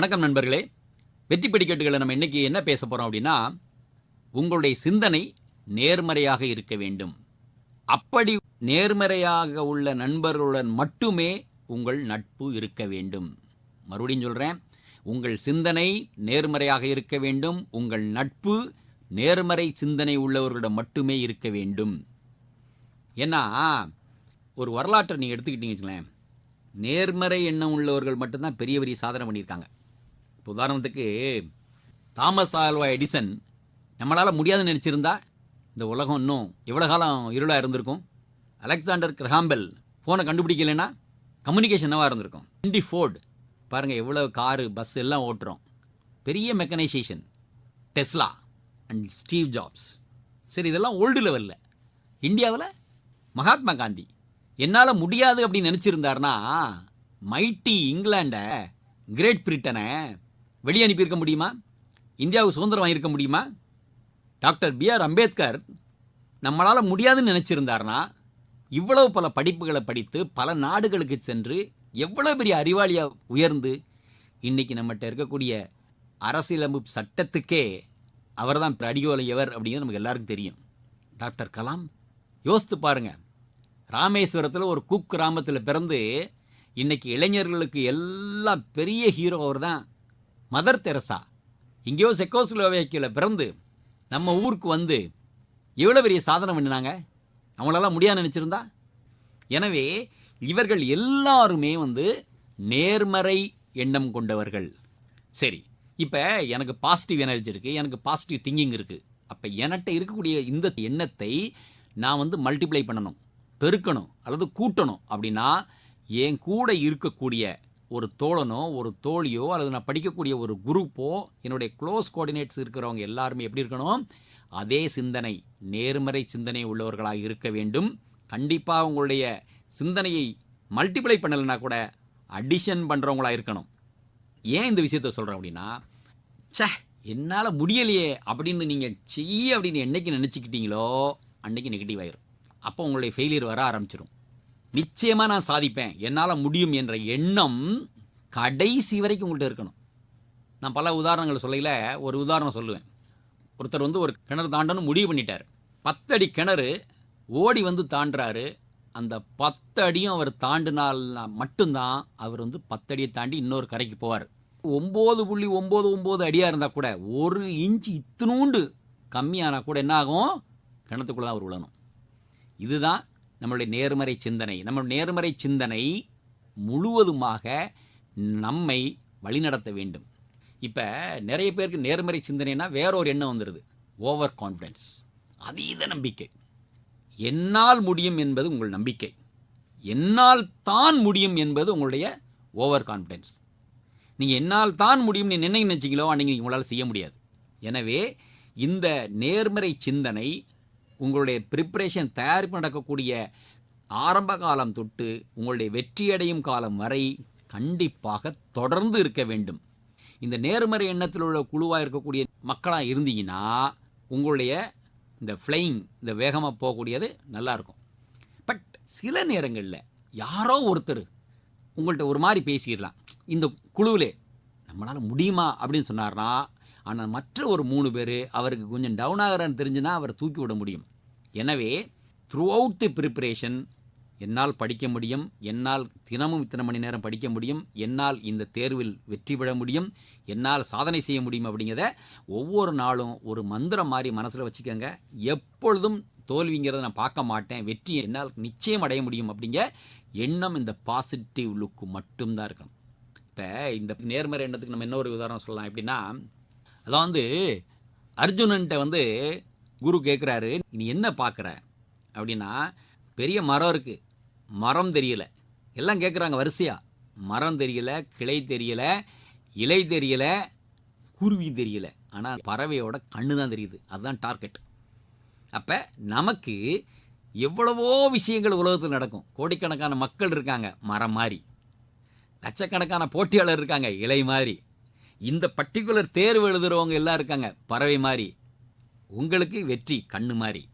வணக்கம் நண்பர்களே. வெற்றி படிக்கட்டுகளை நம்ம இன்னைக்கு என்ன பேச போகிறோம் அப்படின்னா உங்களுடைய சிந்தனை நேர்மறையாக இருக்க வேண்டும். அப்படி நேர்மறையாக உள்ள நண்பர்களுடன் மட்டுமே உங்கள் நட்பு இருக்க வேண்டும். மறுபடியும் சொல்கிறேன் உங்கள் சிந்தனை நேர்மறையாக இருக்க வேண்டும். உங்கள் நட்பு நேர்மறை சிந்தனை உள்ளவர்களிடம் மட்டுமே இருக்க வேண்டும். ஏன்னா ஒரு வரலாற்றை நீங்கள் எடுத்துக்கிட்டீங்கன்னு வச்சுங்களேன் நேர்மறை எண்ணம் உள்ளவர்கள் மட்டும்தான் பெரிய பெரிய சாதனை பண்ணியிருக்காங்க. இப்போ உதாரணத்துக்கு தாமஸ் ஆல்வா எடிசன் நம்மளால் முடியாதுன்னு நினச்சிருந்தா இந்த உலகம் இன்னும் எவ்வளோ காலம் இருளாக இருந்திருக்கும்? அலெக்சாண்டர் கிரஹாம்பெல் ஃபோனை கண்டுபிடிக்கலைன்னா கம்யூனிகேஷன் என்னவாக இருந்திருக்கும்? ஹென்ரி ஃபோர்டு பாருங்கள் எவ்வளோ காரு பஸ் எல்லாம் ஓட்டுறோம். பெரிய mechanisation Tesla and Steve Jobs சரி இதெல்லாம் ஓல்டு லெவலில் இந்தியாவில் மகாத்மா காந்தி என்னால் முடியாது அப்படின்னு நினச்சிருந்தாருன்னா மைட்டி இங்கிலாண்டை கிரேட் பிரிட்டனை வெளியே அனுப்பியிருக்க முடியுமா? இந்தியாவுக்கு சுதந்திரம் வாங்கியிருக்க முடியுமா? டாக்டர் பிஆர் அம்பேத்கர் நம்மளால் முடியாதுன்னு நினச்சிருந்தாருன்னா இவ்வளவு பல படிப்புகளை படித்து பல நாடுகளுக்கு சென்று எவ்வளோ பெரிய அறிவாளியாக உயர்ந்து இன்றைக்கி நம்மகிட்ட இருக்கக்கூடிய அரசியலமைப்பு சட்டத்துக்கே அவர் தான் அடியோலையவர் அப்படிங்கிறது நமக்கு எல்லாருக்கும் தெரியும். டாக்டர் கலாம் யோசித்து பாருங்கள் ராமேஸ்வரத்தில் ஒரு குக் கிராமத்தில் பிறந்து இன்றைக்கி இளைஞர்களுக்கு எல்லாம் பெரிய ஹீரோ அவர் தான் மதர் தெரசா எங்கேயோ செக்கோஸ்லோவேக்கியில் பிறந்து நம்ம ஊருக்கு வந்து எவ்வளோ பெரிய சாதனை பண்ணினாங்க? அவங்களெல்லாம் முடியாது நினச்சிருந்தா? எனவே இவர்கள் எல்லாருமே வந்து நேர்மறை எண்ணம் கொண்டவர்கள். சரி இப்போ எனக்கு பாசிட்டிவ் எனர்ஜி இருக்குது எனக்கு பாசிட்டிவ் திங்கிங் இருக்குது அப்போ என்கிட்ட இருக்கக்கூடிய இந்த எண்ணத்தை நான் வந்து மல்டிப்ளை பண்ணணும் பெருக்கணும் அல்லது கூட்டணும் அப்படின்னா என் கூட இருக்கக்கூடிய ஒரு தோழனோ ஒரு தோழியோ அல்லது நான் படிக்கக்கூடிய ஒரு குரூப்போ என்னுடைய க்ளோஸ் கோஆர்டினேட்ஸ் இருக்கிறவங்க எல்லாருமே எப்படி இருக்கணும்? அதே சிந்தனை நேர்மறை சிந்தனை உள்ளவர்களாக இருக்க வேண்டும். கண்டிப்பாக உங்களுடைய சிந்தனையை மல்டிப்ளை பண்ணலைன்னா கூட அடிஷன் பண்ணுறவங்களாக இருக்கணும். ஏன் இந்த விஷயத்த சொல்கிறேன் அப்படின்னா சே என்னால் முடியலையே அப்படின்னு நீங்கள் செய்ய அப்படின்னு என்றைக்கு நினச்சிக்கிட்டீங்களோ அன்றைக்கி நெகட்டிவ் ஆயிரும். அப்போ உங்களுடைய ஃபெயிலியர் வர ஆரம்பிச்சிடும் நிச்சயமாக நான் சாதிப்பேன். என்னால் முடியும் என்ற எண்ணம் கடைசி வரைக்கும் உங்கள்கிட்ட இருக்கணும். நான் பல உதாரணங்கள் சொல்லையில் ஒரு உதாரணம் சொல்லுவேன். ஒருத்தர் வந்து ஒரு கிணறு தாண்டணும் முடிவு பண்ணிட்டார். பத்தடி கிணறு ஓடி வந்து தாண்டுறாரு. அந்த பத்து அடியும் அவர் தாண்டினால் மட்டும்தான் அவர் வந்து பத்தடியை தாண்டி இன்னொரு கரைக்கு போவார். ஒம்பது புள்ளி ஒம்பது ஒம்பது அடியாக இருந்தால் கூட ஒரு இன்ச்சு இத்தினூண்டு கம்மியானால் கூட என்ன ஆகும் கிணத்துக்குள்ளே தான் அவர் விழணும் இதுதான் நம்மளுடைய நேர்மறை சிந்தனை. நம்ம நேர்மறை சிந்தனை முழுவதுமாக நம்மை வழிநடத்த வேண்டும். இப்போ நிறைய பேருக்கு நேர்மறை சிந்தனைனா வேறொரு எண்ணம் வந்துடுது ஓவர் கான்ஃபிடென்ஸ் அதீத நம்பிக்கை. என்னால் முடியும் என்பது உங்கள் நம்பிக்கை. என்னால் தான் முடியும் என்பது உங்களுடைய ஓவர் கான்ஃபிடென்ஸ் நீங்கள் என்னால் தான் முடியும்னு நீ என்ன நினச்சிங்களோ அன்றைக்கி உங்களால் செய்ய முடியாது. எனவே இந்த நேர்மறை சிந்தனை உங்களுடைய ப்ரிப்ரேஷன் தயாரிப்பு நடக்கக்கூடிய ஆரம்ப காலம் தொட்டு உங்களுடைய வெற்றியடையும் காலம் வரை கண்டிப்பாக தொடர்ந்து இருக்க வேண்டும். இந்த நேர்மறை எண்ணத்தில் உள்ள குழுவாக இருக்கக்கூடிய மக்களாக இருந்தீங்கன்னா உங்களுடைய இந்த ஃப்ளைங் இந்த வேகமாக போகக்கூடியது நல்லாயிருக்கும் பட் சில நேரங்களில் யாரோ ஒருத்தர் உங்கள்கிட்ட ஒரு மாதிரி பேசிடலாம். இந்த குழுவிலே நம்மளால் முடியுமா அப்படின்னு சொன்னார்னா ஆனால் மற்ற ஒரு மூணு பேர் அவருக்கு கொஞ்சம் டவுன் ஆகிறான்னு தெரிஞ்சுன்னா அவரை தூக்கி விட முடியும். எனவே த்ரூ அவுட் தி ப்ரிப்பரேஷன் என்னால் படிக்க முடியும் என்னால் தினமும் இத்தனை மணி நேரம் படிக்க முடியும் என்னால் இந்த தேர்வில் வெற்றி பெற முடியும் என்னால் சாதனை செய்ய முடியும் அப்படிங்கிறத ஒவ்வொரு நாளும் ஒரு மந்திரம் மாதிரி மனசில் வச்சுக்கோங்க. எப்பொழுதும் தோல்விங்கிறத நான் பார்க்க மாட்டேன். வெற்றி என்னால் நிச்சயம் அடைய முடியும் அப்படிங்க எண்ணம் இந்த பாசிட்டிவ் லுக்கு மட்டும்தான் இருக்கணும். இப்போ இந்த நேர்மறை எண்ணத்துக்கு நம்ம இன்னொரு உதாரணம் சொல்லலாம்? எப்படின்னா அதான் வந்து அர்ஜுனன்ட்ட வந்து குரு கேட்குறாரு நீ என்ன பார்க்குற அப்படின்னா பெரிய மரம் இருக்குது மரம் தெரியல. எல்லாம் கேட்குறாங்க வரிசையா. மரம் தெரியல கிளை தெரியல இலை தெரியல குருவி தெரியல. ஆனால் பறவையோட கண்ணு தான் தெரியுது. அதுதான் டார்கெட். அப்போ நமக்கு எவ்வளவோ விஷயங்கள் உலகத்தில் நடக்கும். கோடிக்கணக்கான மக்கள் இருக்காங்க மரம் மாதிரி லட்சக்கணக்கான போட்டியாளர் இருக்காங்க இலை மாதிரி இந்த பர்டிகுலர் தேர்வு எழுதுகிறவங்க எல்லாம் இருக்காங்க. பறவை மாதிரி. உங்களுக்கு வெற்றி கண்ணு மாதிரி.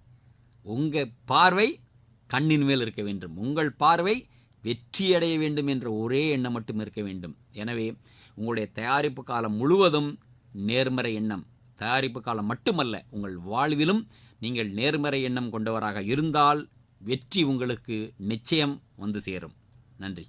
உங்கள் பார்வை கண்ணின் மேல் இருக்க வேண்டும். உங்கள் பார்வை வெற்றி அடைய வேண்டும் என்ற ஒரே எண்ணம் மட்டும் இருக்க வேண்டும். எனவே உங்களுடைய தயாரிப்பு காலம் முழுவதும் நேர்மறை எண்ணம். தயாரிப்பு காலம் மட்டுமல்ல உங்கள் வாழ்விலும் நீங்கள் நேர்மறை எண்ணம் கொண்டவராக இருந்தால் வெற்றி உங்களுக்கு நிச்சயம் வந்து சேரும். நன்றி.